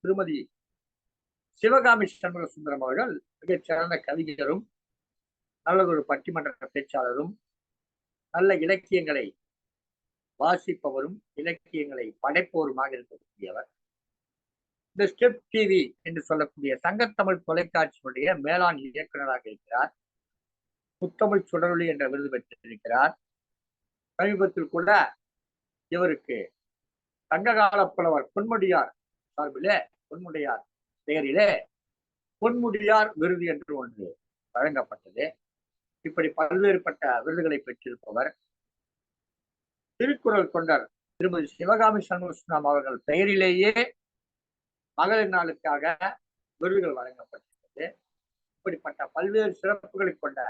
திருமதி சிவகாமி சண்முக சுந்தரம் அவர்கள் மிகச் சிறந்த கவிஞரும் நல்லதொரு பட்டிமன்ற பேச்சாளரும் நல்ல இலக்கியங்களை வாசிப்பவரும் இலக்கியங்களை படைப்பவருமாக இருக்கக்கூடியவர். இந்த ஸ்டெப் டிவி என்று சொல்லக்கூடிய சங்கத்தமிழ் தொலைக்காட்சியினுடைய மேலாண் இயக்குநராக இருக்கிறார். முத்தமிழ் சுடரொளி என்ற விருது பெற்றிருக்கிறார். சமீபத்தில் கூட இவருக்கு சங்ககால புலவர் பொன்முடியார் சார்பிலே பொன்முடியார் பெயரிலே பொன்முடியார் விருது என்று ஒன்று வழங்கப்பட்டது. இப்படி பல்வேறுபட்ட விருதுகளை பெற்றிருப்பவர் திருக்குறள் தொண்டர் திருமதி சிவகாமி சண்முகம் அவர்கள் பெயரிலேயே மகளிர் நாளுக்காக விருதுகள் வழங்கப்பட்டிருக்கிறது. இப்படிப்பட்ட பல்வேறு சிறப்புகளை கொண்ட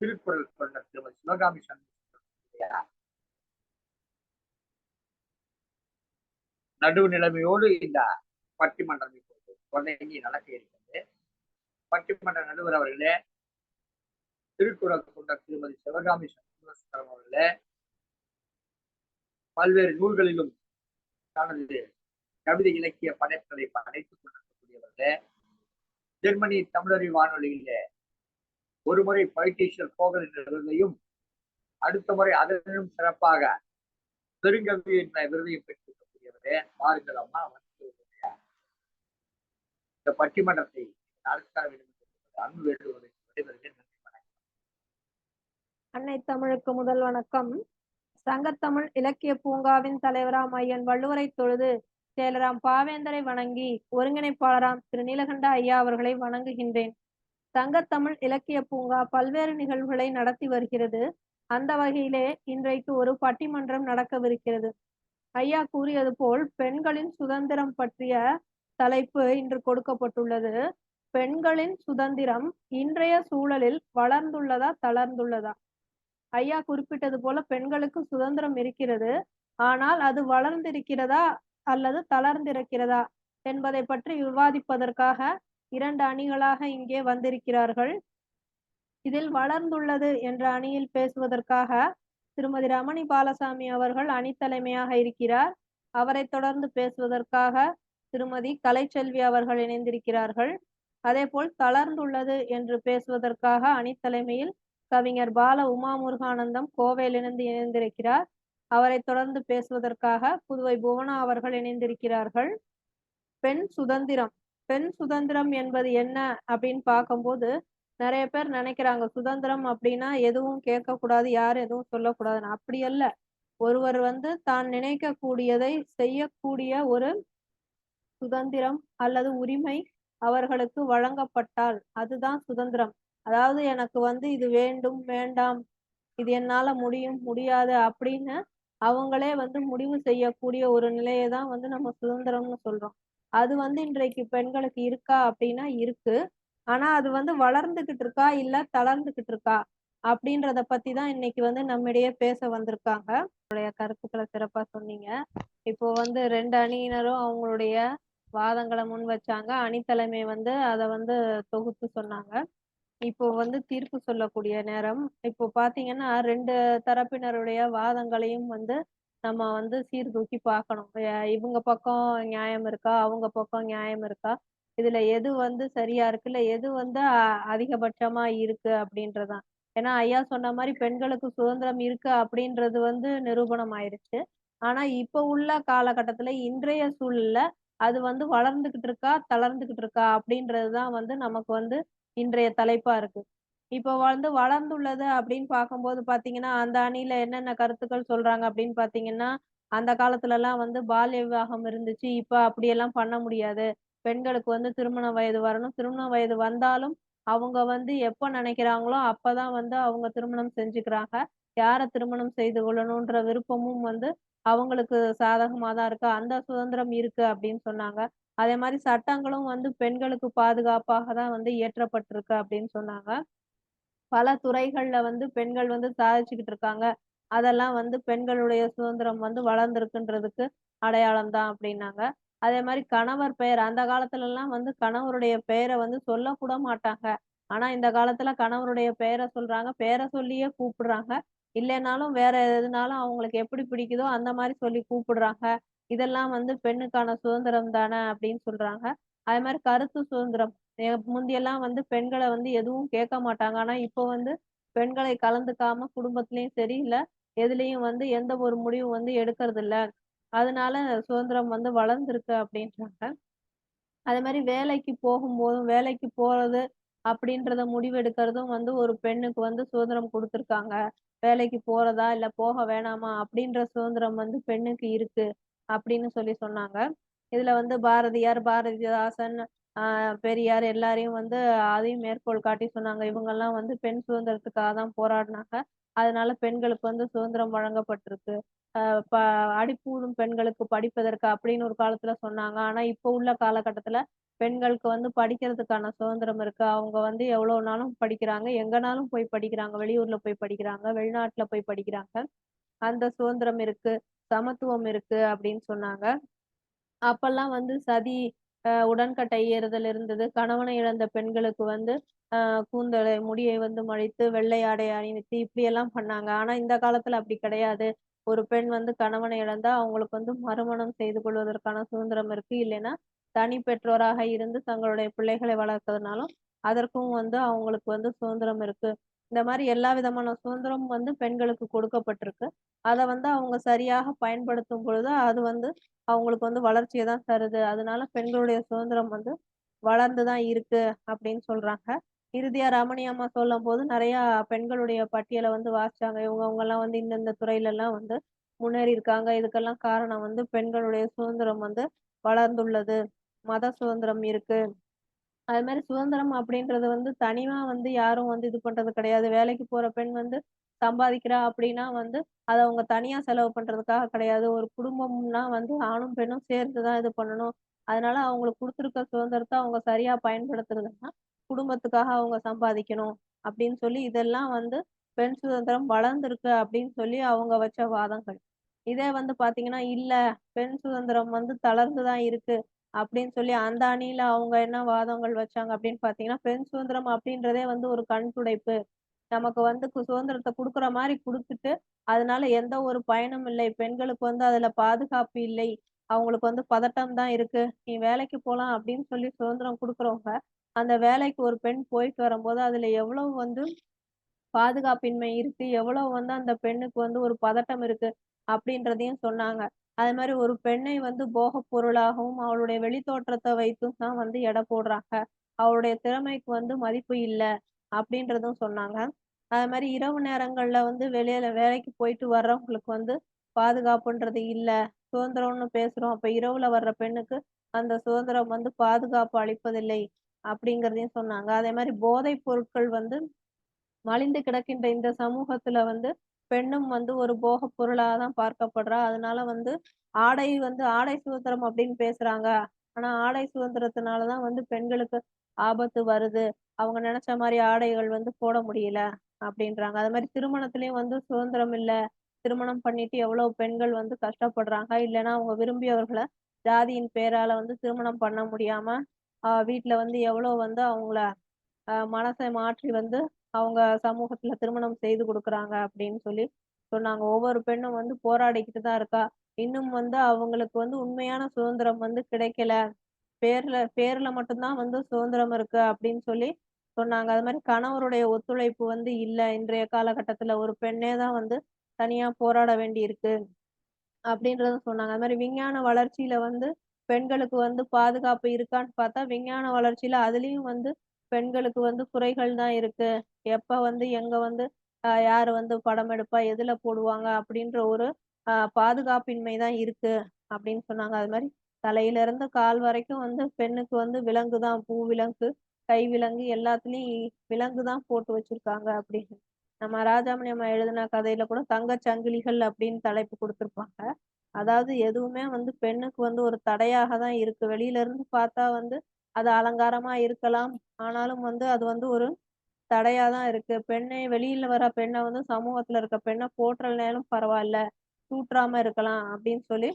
திருக்குறள் தொண்டர் திருமதி சிவகாமி சண்முகம் நடுவு நிலைமையோடு இந்த பட்டிமன்றம் இப்போது தொடங்கி நடக்க இருக்கிறது. பட்டிமன்ற நடுவர் அவர்களே திருக்குறள் கொண்ட திருமதி சிவகாமி சந்திரசுந்தரம் அவர்களே பல்வேறு நூல்களிலும் தனது கவிதை இலக்கிய படைப்புகளை படைத்துக் கொண்டிருக்கக்கூடியவர்களே ஜெர்மனி தமிழறி வானொலியிலே ஒருமுறை முறை பொலிட்டீஷியல் போகல் என்ற விருதையும் அடுத்த முறை அதனும் சிறப்பாக பெருங்கவி என்ற விருதையும் பாருங்கள் அம்மா வந்து இந்த பட்டிமன்றத்தை நடத்த வேண்டும் அன்பு வேண்டுவதை நன்றி வணக்கம். அன்னை தமிழுக்கு முதல் வணக்கம். சங்கத்தமிழ் இலக்கிய பூங்காவின் தலைவராம் ஐயன் வள்ளுவரை தொழுது செயலராம் பாவேந்தரை வணங்கி ஒருங்கிணைப்பாளராம் திரு நீலகண்ட ஐயா அவர்களை வணங்குகின்றேன். சங்கத்தமிழ் இலக்கிய பூங்கா பல்வேறு நிகழ்வுகளை நடத்தி வருகிறது. அந்த வகையிலே இன்றைக்கு ஒரு பட்டிமன்றம் நடக்கவிருக்கிறது. ஐயா கூறியது போல் பெண்களின் சுதந்திரம் பற்றிய தலைப்பு இன்று கொடுக்கப்பட்டுள்ளது. பெண்களின் சுதந்திரம் இன்றைய சூழலில் வளர்ந்துள்ளதா தளர்ந்துள்ளதா? ஐயா குறிப்பிட்டது போல பெண்களுக்கு சுதந்திரம் இருக்கிறது. ஆனால் அது வளர்ந்திருக்கிறதா அல்லது தளர்ந்திருக்கிறதா என்பதை பற்றி விவாதிப்பதற்காக இரண்டு அணிகளாக இங்கே வந்திருக்கிறார்கள். இதில் வளர்ந்துள்ளது என்ற அணியில் பேசுவதற்காக திருமதி ரமணி பாலசாமி அவர்கள் அணித்தலைமையாக இருக்கிறார். அவரை தொடர்ந்து பேசுவதற்காக திருமதி கலைச்செல்வி அவர்கள் இணைந்திருக்கிறார்கள். அதே போல் தளர்ந்துள்ளது என்று பேசுவதற்காக அணித்தலைமையில் கவிஞர் பால உமா முருகானந்தம் கோவையிலிருந்து இணைந்திருக்கிறார். அவரை தொடர்ந்து பேசுவதற்காக புதுவை புவனா அவர்கள் இணைந்திருக்கிறார்கள். பெண் சுதந்திரம். பெண் சுதந்திரம் என்பது என்ன அப்படின்னு பார்க்கும்போது நிறைய பேர் நினைக்கிறாங்க சுதந்திரம் அப்படின்னா எதுவும் கேட்கக்கூடாது யாரும் எதுவும் சொல்லக்கூடாதுன்னு. அப்படி அல்ல. ஒருவர் வந்து தான் நினைக்கக்கூடியதை செய்யக்கூடிய ஒரு சுதந்திரம் அல்லது உரிமை அவர்களுக்கு வழங்கப்பட்டால் அதுதான் சுதந்திரம். அதாவது எனக்கு வந்து இது வேண்டும் வேண்டாம் இது என்னால முடியும் முடியாது அப்படின்னு அவங்களே வந்து முடிவு செய்யக்கூடிய ஒரு நிலையை தான் வந்து நம்ம சுதந்திரம்னு சொல்றோம். அது வந்து இன்றைக்கு பெண்களுக்கு இருக்கா அப்படின்னா இருக்கு. ஆனா அது வந்து வளர்ந்துகிட்டு இருக்கா? இல்ல தளர்ந்துகிட்டு இருக்கா? அப்படின்றத பத்தி தான் இன்னைக்கு வந்து நம்மிடையே பேச வந்திருக்காங்க. உங்களுடைய கருத்துக்களை சிறப்பா சொன்னீங்க. இப்போ வந்து ரெண்டு அணியினரும் அவங்களுடைய வாதங்களை முன் வச்சாங்க. அணித்தலைமை வந்து அதை வந்து தொகுத்து சொன்னாங்க. இப்போ வந்து தீர்ப்பு சொல்லக்கூடிய நேரம். இப்போ பாத்தீங்கன்னா ரெண்டு தரப்பினருடைய வாதங்களையும் வந்து நம்ம வந்து சீர்தூக்கி பார்க்கணும். இவங்க பக்கம் நியாயம் இருக்கா? அவங்க பக்கம் நியாயம் இருக்கா? இதுல எது வந்து சரியா இருக்குல்ல எது வந்து அ- அதிகபட்சமா இருக்கு அப்படின்றதான். ஏன்னா ஐயா சொன்ன மாதிரி பெண்களுக்கு சுதந்திரம் இருக்கு அப்படின்றது வந்து நிரூபணம் ஆயிருச்சு ஆனா இப்ப உள்ள காலகட்டத்துல இன்றைய சூழல்ல அது வந்து வளர்ந்துகிட்டு இருக்கா? தளர்ந்துகிட்டு இருக்கா? அப்படின்றதுதான் வந்து நமக்கு வந்து இன்றைய தலைப்பா இருக்கு. இப்போ வந்து வளர்ந்துள்ளது அப்படின்னு பார்க்கும்போது பாத்தீங்கன்னா அந்த அணியில என்னென்ன கருத்துக்கள் சொல்றாங்க அப்படின்னு பாத்தீங்கன்னா அந்த காலத்துல எல்லாம் வந்து பால்ய விவாகம் இருந்துச்சு. இப்ப அப்படியெல்லாம் பண்ண முடியாது. பெண்களுக்கு வந்து திருமண வயது வரணும். திருமண வயது வந்தாலும் அவங்க வந்து எப்ப நினைக்கிறாங்களோ அப்பதான் வந்து அவங்க திருமணம் செஞ்சுக்கிறாங்க. யாரை திருமணம் செய்து கொள்ளணும்ன்ற விருப்பமும் வந்து அவங்களுக்கு சாதகமா தான் இருக்கு. அந்த சுதந்திரம் இருக்கு அப்படின்னு சொன்னாங்க. அதே மாதிரி சட்டங்களும் வந்து பெண்களுக்கு பாதுகாப்பாக தான் வந்து இயற்றப்பட்டிருக்கு அப்படின்னு சொன்னாங்க. பல துறைகள்ல வந்து பெண்கள் வந்து சாதிச்சுக்கிட்டு இருக்காங்க. அதெல்லாம் வந்து பெண்களுடைய சுதந்திரம் வந்து வளர்ந்துருக்குன்றதுக்கு அடையாளம் தான் அப்படின்னாங்க. அதே மாதிரி கணவர் பெயர். அந்த காலத்துல எல்லாம் வந்து கணவருடைய பெயரை வந்து சொல்லக்கூட மாட்டாங்க. ஆனா இந்த காலத்துல கணவருடைய பெயரை சொல்றாங்க. பெயரை சொல்லியே கூப்பிடுறாங்க. இல்லைனாலும் வேற எதுனாலும் அவங்களுக்கு எப்படி பிடிக்குதோ அந்த மாதிரி சொல்லி கூப்பிடுறாங்க. இதெல்லாம் வந்து பெண்ணுக்கான சுதந்திரம் தானே அப்படின்னு சொல்றாங்க. அதே மாதிரி கருத்து சுதந்திரம். முந்தியெல்லாம் வந்து பெண்களை வந்து எதுவும் கேட்க மாட்டாங்க. ஆனா இப்போ வந்து பெண்களை கலந்துக்காம குடும்பத்திலயும் சரி இல்ல எதுலயும் வந்து எந்த ஒரு முடிவும் வந்து எடுக்கிறது இல்ல அதனால சுதந்திரம் வந்து வளர்ந்துருக்கு அப்படின்றாங்க. அதே மாதிரி வேலைக்கு போகும்போதும் வேலைக்கு போறது அப்படின்றத முடிவெடுக்கிறதும் வந்து ஒரு பெண்ணுக்கு வந்து சுதந்திரம் கொடுத்துருக்காங்க. வேலைக்கு போறதா இல்ல போக வேணாமா அப்படின்ற சுதந்திரம் வந்து பெண்ணுக்கு இருக்கு அப்படின்னு சொல்லி சொன்னாங்க. இதுல வந்து பாரதியார் பாரதிதாசன் ஆஹ் பெரியார் எல்லாரையும் வந்து அதையும் மேற்கோள் காட்டி சொன்னாங்க. இவங்கெல்லாம் வந்து பெண் சுதந்திரத்துக்காக தான் போராடினாங்க. அதனால பெண்களுக்கு வந்து சுதந்திரம் வழங்கப்பட்டிருக்கு. அடிப்பூதும் ப அடிப்பூடும் பெண்களுக்கு படிப்பதற்கு அப்படின்னு ஒரு காலத்துல சொன்னாங்க. ஆனா இப்போ உள்ள காலகட்டத்துல பெண்களுக்கு வந்து படிக்கிறதுக்கான சுதந்திரம் இருக்கு. அவங்க வந்து எவ்வளவு நாளும் படிக்கிறாங்க. எங்கனாலும் போய் படிக்கிறாங்க. வெளியூர்ல போய் படிக்கிறாங்க. வெளிநாட்டுல போய் படிக்கிறாங்க. அந்த சுதந்திரம் இருக்கு. சமத்துவம் இருக்கு அப்படின்னு சொன்னாங்க. அப்பெல்லாம் வந்து சதி உடன்கட்டை ஏறுதல் இருந்தது. கணவனை இழந்த பெண்களுக்கு வந்து கூந்தலை முடியை வந்து மழித்து வெள்ளை ஆடை அணிவித்து இப்படி எல்லாம் பண்ணாங்க. ஆனா இந்த காலத்துல அப்படி கிடையாது. ஒரு பெண் வந்து கணவனை இழந்தா அவங்களுக்கு வந்து மறுமணம் செய்து கொள்வதற்கான சுதந்திரம் இருக்கு. இல்லைன்னா தனி பெற்றோராக இருந்து தங்களுடைய பிள்ளைகளை வளர்க்கறதுனாலும் அதற்கும் வந்து அவங்களுக்கு வந்து சுதந்திரம் இருக்கு. இந்த மாதிரி எல்லா விதமான சுதந்திரமும் வந்து பெண்களுக்கு கொடுக்கப்பட்டிருக்கு. அதை வந்து அவங்க சரியாக பயன்படுத்தும் பொழுது அது வந்து அவங்களுக்கு வந்து வளர்ச்சியை தான் தருது. அதனால பெண்களுடைய சுதந்திரம் வந்து வளர்ந்து தான் இருக்கு அப்படின்னு சொல்றாங்க. இறுதியா ரமணி அம்மா சொல்லும் போது நிறைய பெண்களுடைய பட்டியலை வந்து வாசிச்சாங்க. இவங்க அவங்க எல்லாம் வந்து இந்தந்த துறையில எல்லாம் வந்து முன்னேறி இருக்காங்க. இதுக்கெல்லாம் காரணம் வந்து பெண்களுடைய சுதந்திரம் வந்து வளர்ந்துள்ளது. மத சுதந்திரம் இருக்கு. அது மாதிரி சுதந்திரம் அப்படின்றது வந்து தனிமா வந்து யாரும் வந்து இது பண்றது கிடையாது. வேலைக்கு போற பெண் வந்து சம்பாதிக்கிறா அப்படின்னா வந்து அதை அவங்க தனியா செலவு பண்றதுக்காக கிடையாது. ஒரு குடும்பம்னா வந்து ஆணும் பெண்ணும் சேர்ந்துதான் இது பண்ணணும். அதனால அவங்களுக்கு கொடுத்துருக்க சுதந்திரத்தை அவங்க சரியா பயன்படுத்துறதுன்னா குடும்பத்துக்காக அவங்க சம்பாதிக்கணும் அப்படின்னு சொல்லி இதெல்லாம் வந்து பெண் சுதந்திரம் வளர்ந்துருக்கு அப்படின்னு சொல்லி அவங்க வச்ச வாதங்கள். இதே வந்து பாத்தீங்கன்னா இல்ல பெண் சுதந்திரம் வந்து தளர்ந்துதான் இருக்கு அப்படின்னு சொல்லி அந்த அணியில அவங்க என்ன வாதங்கள் வச்சாங்க அப்படின்னு பாத்தீங்கன்னா பெண் சுதந்திரம் அப்படின்றதே வந்து ஒரு கண் துடைப்பு. நமக்கு வந்து சுதந்திரத்தை கொடுக்குற மாதிரி கொடுத்துட்டு அதனால எந்த ஒரு பயனும் இல்லை. பெண்களுக்கு வந்து அதுல பாதுகாப்பு இல்லை. அவங்களுக்கு வந்து பதட்டம் தான் இருக்கு. நீ வேலைக்கு போலாம் அப்படின்னு சொல்லி சுதந்திரம் கொடுக்குறவங்க அந்த வேலைக்கு ஒரு பெண் போயிட்டு வரும்போது அதுல எவ்வளவு வந்து பாதுகாப்பின்மை இருக்கு? எவ்வளவு வந்து அந்த பெண்ணுக்கு வந்து ஒரு பதட்டம் இருக்கு? அப்படின்றதையும் சொன்னாங்க. அது மாதிரி ஒரு பெண்ணை வந்து போக பொருளாகவும் அவளுடைய வெளித்தோற்றத்தை வைத்தும் தான் வந்து எடை போடுறாங்க. அவளுடைய திறமைக்கு வந்து மதிப்பு இல்லை அப்படின்றதும் சொன்னாங்க. அது மாதிரி இரவு நேரங்கள்ல வந்து வெளியில வேலைக்கு போயிட்டு வர்றவங்களுக்கு வந்து பாதுகாப்புன்றது இல்லை. சுதந்திரம்னு பேசுறோம். அப்ப இரவுல வர்ற பெண்ணுக்கு அந்த சுதந்திரம் வந்து பாதுகாப்பு அளிப்பதில்லை. அப்படிங்கிறதையும் சொன்னாங்க. அதே மாதிரி போதைப் பொருட்கள் வந்து மலிந்து கிடக்கின்ற இந்த சமூகத்துல வந்து பெண்ணும் வந்து ஒரு போக பொருளாக தான் பார்க்கப்படுறா. அதனால வந்து ஆடை வந்து ஆடை சுதந்திரம் அப்படின்னு பேசுறாங்க. ஆனா ஆடை சுதந்திரத்தினாலதான் வந்து பெண்களுக்கு ஆபத்து வருது. அவங்க நினைச்ச மாதிரி ஆடைகள் வந்து போட முடியல அப்படின்றாங்க. அது மாதிரி திருமணத்திலயும் வந்து சுதந்திரம் இல்ல. திருமணம் பண்ணிட்டு எவ்வளவு பெண்கள் வந்து கஷ்டப்படுறாங்க. இல்லைன்னா அவங்க விரும்பியவர்களை ஜாதியின் பேரால வந்து திருமணம் பண்ண முடியாம வீட்டுல வந்து எவ்வளவு வந்து அவங்கள மனசை மாற்றி வந்து அவங்க சமூகத்துல திருமணம் செய்து கொடுக்குறாங்க அப்படின்னு சொல்லி சொன்னாங்க. ஒவ்வொரு பெண்ணும் வந்து போராடிக்கிட்டு தான் இருக்கா. இன்னும் வந்து அவங்களுக்கு வந்து உண்மையான சுதந்திரம் வந்து கிடைக்கல. பேர்ல பேர்ல மட்டும்தான் வந்து சுதந்திரம் இருக்கு அப்படின்னு சொல்லி சொன்னாங்க. அது மாதிரி கணவருடைய ஒத்துழைப்பு வந்து இல்லை. இன்றைய காலகட்டத்துல ஒரு பெண்ணே தான் வந்து தனியா போராட வேண்டி இருக்கு அப்படின்றத சொன்னாங்க. அது மாதிரி விஞ்ஞான வளர்ச்சியில வந்து பெண்களுக்கு வந்து பாதுகாப்பு இருக்கான்னு பார்த்தா விஞ்ஞான வளர்ச்சியில அதுலயும் வந்து பெண்களுக்கு வந்து குறைகள் தான் இருக்கு. எப்ப வந்து எங்க வந்து யார் வந்து படம் எடுப்பா எதுல போடுவாங்க அப்படின்ற ஒரு ஆஹ் பாதுகாப்பின்மை தான் இருக்கு அப்படின்னு சொன்னாங்க. அது மாதிரி தலையில இருந்து கால் வரைக்கும் வந்து பெண்ணுக்கு வந்து விலங்கு தான் பூ விலங்கு கை விலங்கு எல்லாத்துலயும் விலங்கு தான் போட்டு வச்சிருக்காங்க அப்படின்னு. நம்ம ராஜாமணி அம்மா எழுதின கதையில கூட தங்க சங்கிலிகள் அப்படின்னு தலைப்பு கொடுத்துருப்பாங்க. அதாவது எதுவுமே வந்து பெண்ணுக்கு வந்து ஒரு தடையாக தான் இருக்கு. வெளியில இருந்து பார்த்தா வந்து அது அலங்காரமா இருக்கலாம். ஆனாலும் வந்து அது வந்து ஒரு தடையா தான் இருக்கு. பெண்ணை வெளியில வர பெண்ணை வந்து சமூகத்துல இருக்க பெண்ணை போற்றலனாலும் பரவாயில்ல தூற்றாம இருக்கலாம் அப்படின்னு சொல்லி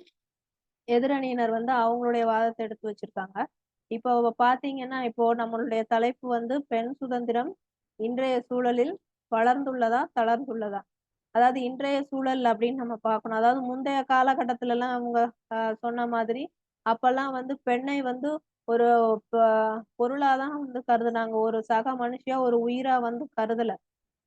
எதிரணியினர் வந்து அவங்களுடைய வாதத்தை எடுத்து வச்சிருக்காங்க. இப்போ பாத்தீங்கன்னா இப்போ நம்மளுடைய தலைப்பு வந்து பெண் சுதந்திரம் இன்றைய சூழலில் வளர்ந்துள்ளதா தளர்ந்துள்ளதா? அதாவது இன்றைய சூழல் அப்படின்னு நம்ம பார்க்கணும். அதாவது முந்தைய காலகட்டத்துல எல்லாம் அவங்க சொன்ன மாதிரி அப்பெல்லாம் வந்து பெண்ணை வந்து ஒரு ப- பொருளாதான் வந்து கருதுனாங்க. ஒரு சக மனுஷியா ஒரு உயிரா வந்து கருதல.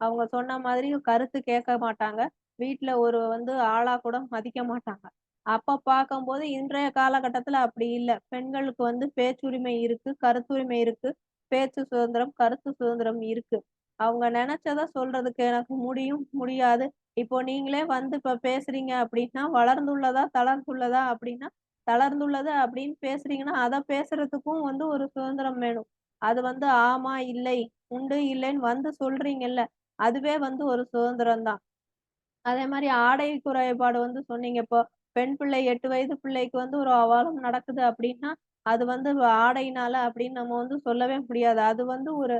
அவங்க சொன்ன மாதிரி கருத்து கேட்க மாட்டாங்க. வீட்டுல ஒரு வந்து ஆளா கூட மதிக்க மாட்டாங்க. அப்ப பார்க்கும்போது இன்றைய காலகட்டத்துல அப்படி இல்லை. பெண்களுக்கு வந்து பேச்சுரிமை இருக்கு கருத்துரிமை இருக்கு பேச்சு சுதந்திரம் கருத்து சுதந்திரம் இருக்கு. அவங்க நினைச்சதை சொல்றதுக்கு எனக்கு முடியும் முடியாது. இப்போ நீங்களே வந்து இப்ப பேசுறீங்க அப்படின்னா வளர்ந்துள்ளதா தளர்ந்துள்ளதா அப்படின்னா தளர்ந்துள்ளது அப்படின்னு பேசுறீங்கன்னா அதை பேசுறதுக்கும் வந்து ஒரு சுதந்திரம் வேணும். அது வந்து ஆமா இல்லை உண்டு இல்லைன்னு வந்து சொல்றீங்கல்ல அதுவே வந்து ஒரு சுதந்திரம் தான். அதே மாதிரி ஆடை குறைபாடு வந்து சொன்னீங்க. இப்போ பெண் பிள்ளை எட்டு வயது பிள்ளைக்கு வந்து ஒரு அவாலம் நடக்குது அப்படின்னா அது வந்து ஆடையினால அப்படின்னு நம்ம வந்து சொல்லவே முடியாது. அது வந்து ஒரு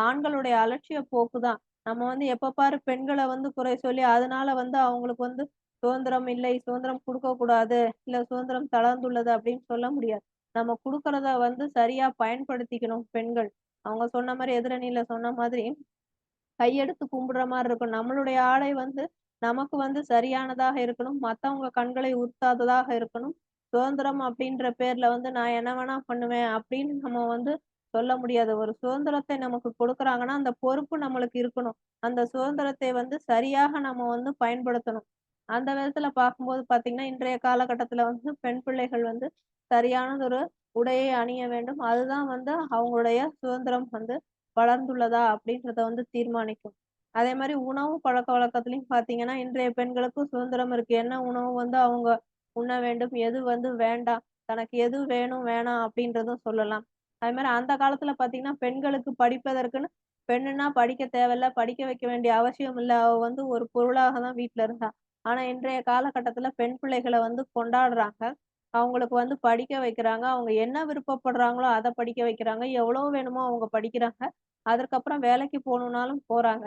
ஆண்களுடைய அலட்சிய போக்குதான் நம்ம வந்து எப்ப பாரு பெண்களை வந்து குறை சொல்லி அதனால வந்து அவங்களுக்கு வந்து சுதந்திரம் இல்லை சுதந்திரம் கொடுக்க கூடாது இல்ல சுதந்திரம் தளர்ந்துள்ளது அப்படின்னு சொல்ல முடியாது. நம்ம கொடுக்கறத வந்து சரியா பயன்படுத்திக்கணும் பெண்கள். அவங்க சொன்ன மாதிரி எதிரணியில சொன்ன மாதிரி கையெடுத்து கும்பிடுற மாதிரி இருக்கும் நம்மளுடைய ஆடை வந்து நமக்கு வந்து சரியானதாக இருக்கணும். மத்தவங்க கண்களை உறுத்தாததாக இருக்கணும். சுதந்திரம் அப்படின்ற பேர்ல வந்து நான் என்ன வேணா பண்ணுவேன் அப்படின்னு நம்ம வந்து சொல்ல முடியாது ஒரு சுதந்திரத்தை நமக்கு கொடுக்குறாங்கன்னா அந்த பொறுப்பு நம்மளுக்கு இருக்கணும். அந்த சுதந்திரத்தை வந்து சரியாக நம்ம வந்து பயன்படுத்தணும். அந்த விதத்துல பார்க்கும்போது பாத்தீங்கன்னா இன்றைய காலகட்டத்துல வந்து பெண் பிள்ளைகள் வந்து சரியானதொரு உடையை அணிய வேண்டும். அதுதான் வந்து அவங்களுடைய சுதந்திரம் வந்து வளர்ந்துள்ளதா அப்படின்றத வந்து தீர்மானிக்கும். அதே மாதிரி உணவு பழக்க வழக்கத்துலையும் பாத்தீங்கன்னா இன்றைய பெண்களுக்கும் சுதந்திரம் இருக்கு. என்ன உணவு வந்து அவங்க உண்ண வேண்டும் எது வந்து வேண்டாம் தனக்கு எது வேணும் வேணாம் அப்படின்றதும் சொல்லலாம். அதே மாதிரி அந்த காலத்துல பாத்தீங்கன்னா பெண்களுக்கு படிப்பதற்குன்னு பெண்ணுன்னா படிக்க தேவையில்ல படிக்க வைக்க வேண்டிய அவசியம் இல்லை. அவ வந்து ஒரு பொருளாக தான் வீட்டுல இருந்தா. ஆனா இன்றைய காலகட்டத்துல பெண் பிள்ளைகளை வந்து கொண்டாடுறாங்க. அவங்களுக்கு வந்து படிக்க வைக்கிறாங்க. அவங்க என்ன விருப்பப்படுறாங்களோ அதை படிக்க வைக்கிறாங்க. எவ்வளவு வேணுமோ அவங்க படிக்கிறாங்க. அதற்கப்புறம் வேலைக்கு போகணுன்னாலும் போறாங்க.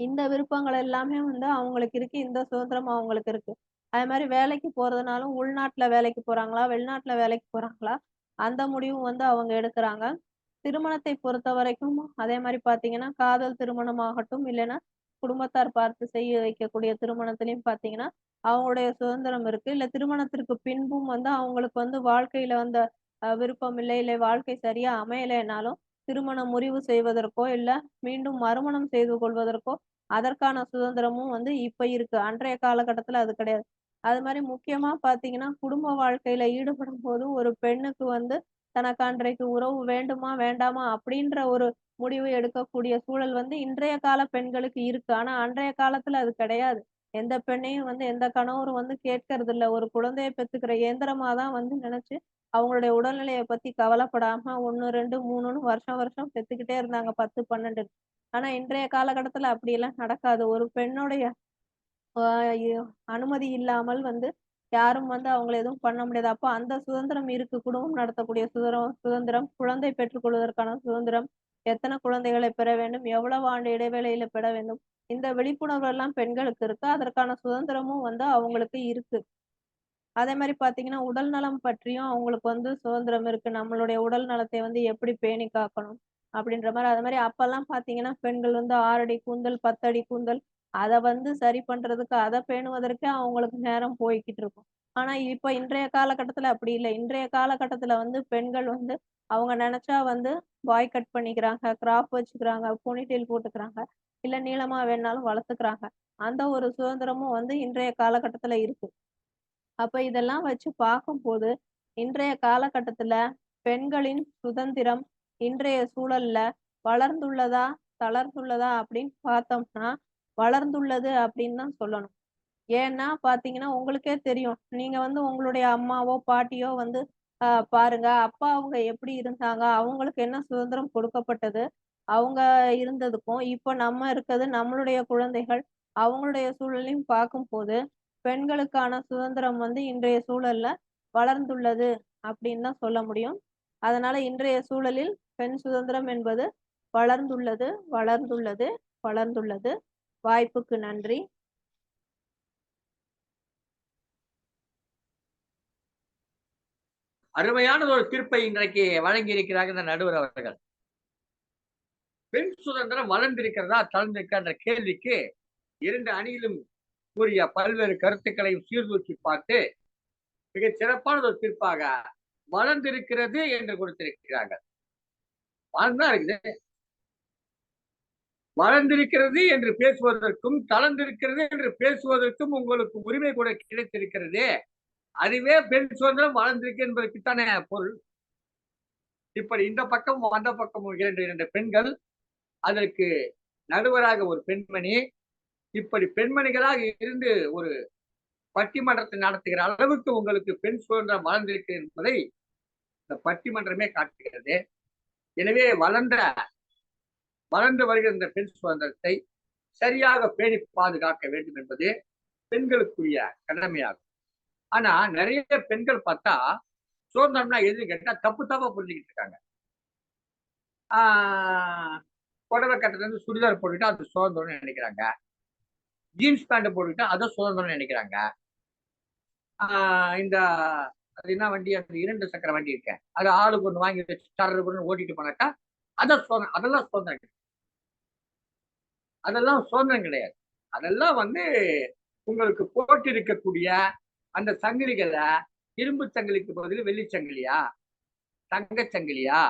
இந்த விருப்பங்கள் எல்லாமே வந்து அவங்களுக்கு இருக்கு. இந்த சுதந்திரம் அவங்களுக்கு இருக்கு. அதே மாதிரி வேலைக்கு போறதுனாலும் உள்நாட்டுல வேலைக்கு போறாங்களா வெளிநாட்டுல வேலைக்கு போறாங்களா? அந்த முடிவும் வந்து அவங்க எடுக்கிறாங்க. திருமணத்தை பொறுத்த வரைக்கும் அதே மாதிரி பாத்தீங்கன்னா காதல் திருமணம் ஆகட்டும் இல்லைன்னா குடும்பத்தார் பார்த்து செய்ய வைக்கக்கூடிய திருமணத்திலையும் பாத்தீங்கன்னா அவங்களுடைய சுதந்திரம் இருக்கு. இல்ல திருமணத்திற்கு பின்பும் வந்து அவங்களுக்கு வந்து வாழ்க்கையில வந்த விருப்பம் இல்லை இல்லை வாழ்க்கை சரியா அமையலைனாலும் திருமணம் முறிவு செய்வதற்கோ இல்ல மீண்டும் மறுமணம் செய்து கொள்வதற்கோ அதற்கான சுதந்திரமும் வந்து இப்ப இருக்கு. அன்றைய காலகட்டத்துல அது கிடையாது. அது மாதிரி முக்கியமா பாத்தீங்கன்னா குடும்ப வாழ்க்கையில ஈடுபடும் போது ஒரு பெண்ணுக்கு வந்து தனக்கு அன்றைக்கு உறவு வேண்டுமா வேண்டாமா அப்படின்ற ஒரு முடிவு எடுக்கக்கூடிய சூழல் வந்து இன்றைய கால பெண்களுக்கு இருக்கு. ஆனா அன்றைய காலத்துல அது கிடையாது. எந்த பெண்ணையும் வந்து எந்த கணவரும் வந்து கேட்கறது இல்ல ஒரு குழந்தையை பெத்துக்கிற இயந்திரமா தான் வந்து நினைச்சு அவங்களுடைய உடல்நிலையை பத்தி கவலைப்படாம ஒன்னு ரெண்டு மூணுன்னு வருஷம் வருஷம் பெத்துக்கிட்டே இருந்தாங்க. பத்து பன்னெண்டு. ஆனா இன்றைய காலகட்டத்துல அப்படி எல்லாம் நடக்காது. ஒரு பெண்ணுடைய அனுமதி இல்லாமல் வந்து யாரும் வந்து அவங்களை எதுவும் பண்ண முடியாது. அப்போ அந்த சுதந்திரம் இருக்கு. குடும்பம் நடத்தக்கூடிய சுதந்திரம் சுதந்திரம் குழந்தை பெற்றுக்கொள்வதற்கான சுதந்திரம் எத்தனை குழந்தைகளை பெற வேண்டும் எவ்வளவு ஆண்டு இடைவேளையில பெற வேண்டும் இந்த விழிப்புணர்வு எல்லாம் பெண்களுக்கு இருக்கு. அதற்கான சுதந்திரமும் வந்து அவங்களுக்கு இருக்கு. அதே மாதிரி பாத்தீங்கன்னா உடல் நலம் பற்றியும் அவங்களுக்கு வந்து சுதந்திரம் இருக்கு. நம்மளுடைய உடல் நலத்தை வந்து எப்படி பேணி காக்கணும் அப்படின்ற மாதிரி. அது மாதிரி அப்பெல்லாம் பாத்தீங்கன்னா பெண்கள் வந்து ஆறடி கூந்தல் பத்தடி கூந்தல் அதை வந்து சரி பண்றதுக்கு அதை பேணுவதற்கே அவங்களுக்கு நேரம் போய்கிட்டு இருக்கும். ஆனா இப்ப இன்றைய காலகட்டத்துல அப்படி இல்லை. இன்றைய காலகட்டத்துல வந்து பெண்கள் வந்து அவங்க நினைச்சா வந்து பாய் கட் பண்ணிக்கிறாங்க கிராப் வச்சுக்கிறாங்க போனிடெயில் போட்டுக்கிறாங்க இல்ல நீளமா வேணாலும் வளர்த்துக்கிறாங்க. அந்த ஒரு சுதந்திரமும் வந்து இன்றைய காலகட்டத்துல இருக்கு. அப்ப இதெல்லாம் வச்சு பார்க்கும்போது இன்றைய காலகட்டத்துல பெண்களின் சுதந்திரம் இன்றைய சூழல்ல வளர்ந்துள்ளதா தளர்ந்துள்ளதா அப்படின்னு பார்த்தோம்னா வளர்ந்துள்ளது அப்படின்னு தான் சொல்லணும். ஏன்னா பாத்தீங்கன்னா உங்களுக்கே தெரியும். நீங்க வந்து உங்களுடைய அம்மாவோ பாட்டியோ வந்து பாருங்க அப்பா அவங்க எப்படி இருந்தாங்க அவங்களுக்கு என்ன சுதந்திரம் கொடுக்கப்பட்டது அவங்க இருந்ததுக்கும் இப்போ நம்ம இருக்கிறது நம்மளுடைய குழந்தைகள் அவங்களுடைய சூழலையும் பார்க்கும்போது பெண்களுக்கான சுதந்திரம் வந்து இன்றைய சூழல்ல வளர்ந்துள்ளது அப்படின்னு தான் சொல்ல முடியும். அதனால இன்றைய சூழலில் பெண் சுதந்திரம் என்பது வளர்ந்துள்ளது வளர்ந்துள்ளது வளர்ந்துள்ளது. வாய்ப்புக்கு நன்றி. அருமையானது ஒரு தீர்ப்பை இன்றைக்கு வழங்கி இருக்கிறாங்க இந்த நடுவர் அவர்கள். பெண் சுதந்திரம் வளர்ந்திருக்கிறதா தளர்ந்திருக்கின்ற கேள்விக்கு இரண்டு அணியிலும் கூறிய பல்வேறு கருத்துக்களையும் சீர்தூக்கி பார்த்து மிக சிறப்பான ஒரு தீர்ப்பாக வளர்ந்திருக்கிறது என்று கொடுத்திருக்கிறார்கள். வளர்ந்தா இருக்குது. வளர்ந்திருக்கிறது என்று பேசுவதற்கும் தளர்ந்திருக்கிறது என்று பேசுவதற்கும் உங்களுக்கு உரிமை கூட கிடைத்திருக்கிறது. அதுவே பெண் சுதந்திரம் வளர்ந்திருக்கு என்பதற்குத்தானே பொருள். இப்படி இந்த பக்கமும் அந்த பக்கமும் இரண்டு இரண்டு பெண்கள் அதற்கு நடுவராக ஒரு பெண்மணி. இப்படி பெண்மணிகளாக இருந்து ஒரு பட்டிமன்றத்தை நடத்துகிற அளவுக்கு உங்களுக்கு பெண் சுதந்திரம் வளர்ந்திருக்கு என்பதை இந்த பட்டிமன்றமே காட்டுகிறது. எனவே வளர்ந்த வளர்ந்து வருகிற இந்த பெண் சுதந்திரத்தை சரியாக பேணி பாதுகாக்க வேண்டும் என்பது பெண்களுக்குரிய கடமையாகும். ஆனா நிறைய பெண்கள் பார்த்தா சுதந்திரம்னா எதுன்னு கேட்டா தப்பு தப்பா புரிஞ்சுக்கிட்டு இருக்காங்க. ஆஹ் புடவை கட்டத்துல இருந்து சுடிதார் போட்டுட்டா அது சுதந்திரம்னு நினைக்கிறாங்க. ஜீன்ஸ் பேண்ட் போட்டுக்கிட்டா அதை சுதந்திரம்னு நினைக்கிறாங்க. ஆஹ் இந்த அது என்ன வண்டி? அந்த இரண்டு சக்கர வண்டி இருக்கேன் அது ஆளுக்கு ஒன்று வாங்கி வச்சு சரருக்கு ஒன்று ஓட்டிட்டு போனாக்கா அதை சுதந்திரம் அதெல்லாம் சுதந்திரம் அதெல்லாம் சுதந்திரம் கிடையாது. அதெல்லாம் வந்து உங்களுக்கு போட்டிருக்கக்கூடிய அந்த சங்கிலிகளை இரும்பு சங்கிலிக்கு பதில் வெள்ளி சங்கிலியா தங்கச் சங்கிலியா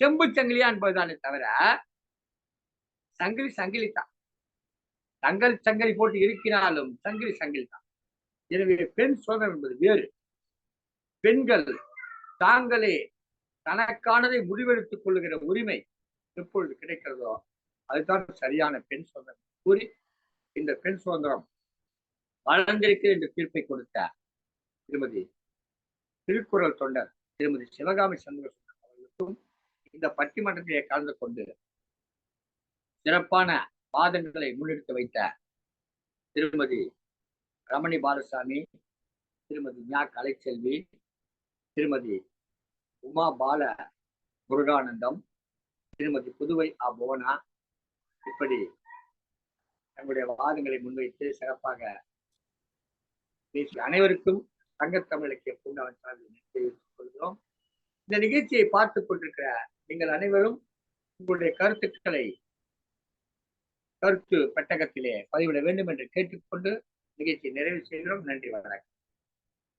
செம்பு சங்கிலியா என்பதுதானே தவிர சங்கிலி சங்கிலி தான். தங்கல் சங்கிலி போட்டு இருக்கிறாலும் சங்கிலி சங்கிலி தான். எனவே பெண் சுதந்திரம் என்பது வேறு. பெண்கள் தாங்களே தனக்கானதை முடிவெடுத்துக் கொள்ளுகிற உரிமை எப்பொழுது கிடைக்கிறதோ அதுதான் சரியான பெண் சுதந்திரம். கூறி இந்த பெண் சுதந்திரம் வளர்ந்திருக்கிற இந்த தீர்ப்பை கொடுத்த திருமதி திருக்குறள் தொண்டர் திருமதி சிவகாமி சந்திரசேகர் அவர்களுக்கும் இந்த பட்டிமன்றத்திலே கலந்து கொண்டு சிறப்பான வாதங்களை முன்னெடுத்து வைத்த திருமதி ரமணி பாலசாமி திருமதி ஞா கலைச்செல்வி திருமதி உமா பால முருகானந்தம் திருமதி புதுவை அ புவனா இப்படி தங்களுடைய வாதங்களை முன்வைத்து சிறப்பாக பேசிய அனைவருக்கும் தங்கத்தமிழுக்கு பூண்டாவன் சார்பில் தெரிவித்துக் கொள்கிறோம். இந்த நிகழ்ச்சியை பார்த்துக் கொண்டிருக்கிற நீங்கள் அனைவரும் உங்களுடைய கருத்துக்களை கருத்து பெட்டகத்திலே பதிவிட வேண்டும் என்று கேட்டுக்கொண்டு நிகழ்ச்சியை நிறைவு செய்கிறோம். நன்றி வணக்கம்.